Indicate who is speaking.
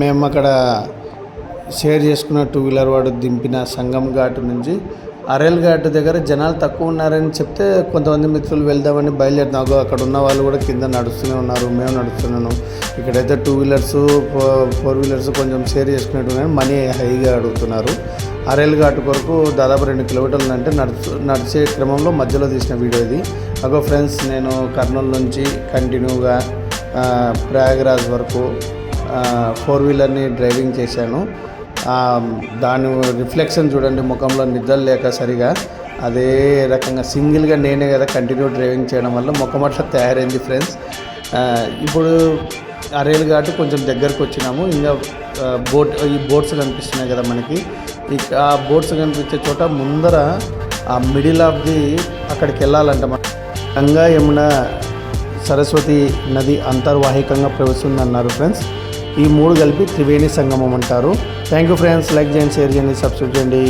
Speaker 1: మేము అక్కడ షేర్ చేసుకున్న టూ వీలర్ వాడు దింపిన సంగం ఘాట్ నుంచి అరేల్ ఘాట్ దగ్గర జనాలు తక్కువ ఉన్నారని చెప్తే కొంతమంది మిత్రులు వెళ్దామని బయలుదేరినాగో అక్కడ ఉన్న వాళ్ళు కూడా కింద నడుస్తూనే ఉన్నారు మేము నడుస్తున్నాను ఇక్కడైతే టూ వీలర్స్ ఫోర్ వీలర్స్ కొంచెం షేర్ చేసుకునేట్టుగా మనీ హైగా అడుగుతున్నారు. అరేల్ ఘాట్ కొరకు దాదాపు రెండు కిలోమీటర్లు అంటే నడుచు నడిచే క్రమంలో మధ్యలో తీసిన వీడియో ఇది. అగో ఫ్రెండ్స్ నేను కర్నూలు నుంచి కంటిన్యూగా ప్రయాగరాజ్ వరకు ఫోర్ వీలర్ని డ్రైవింగ్ చేశాను. దాని రిఫ్లెక్షన్ చూడండి ముఖంలో నిద్ర లేక సరిగా. అదే రకంగా సింగిల్గా నేనే కదా కంటిన్యూ డ్రైవింగ్ చేయడం వల్ల ముఖం అట్లా తయారైంది ఫ్రెండ్స్ ఇప్పుడు అరేలు కాబట్టి కొంచెం దగ్గరకు వచ్చినాము. ఇంకా బోట్ ఈ బోట్స్ కనిపిస్తున్నాయి కదా మనకి. ఇక ఆ బోట్స్ కనిపించే చోట ముందర ఆ మిడిల్ ఆఫ్ ది అక్కడికి వెళ్ళాలంట మన గంగా యమున సరస్వతి నది అంతర్వాహికంగా ప్రవహిస్తుంది అన్నారు ఫ్రెండ్స్ ఈ మూడు కలిపి త్రివేణి సంగమం అంటారు. థ్యాంక్ యూ ఫ్రెండ్స్ లైక్ చేయండి షేర్ చేయండి సబ్స్క్రైబ్ చేయండి.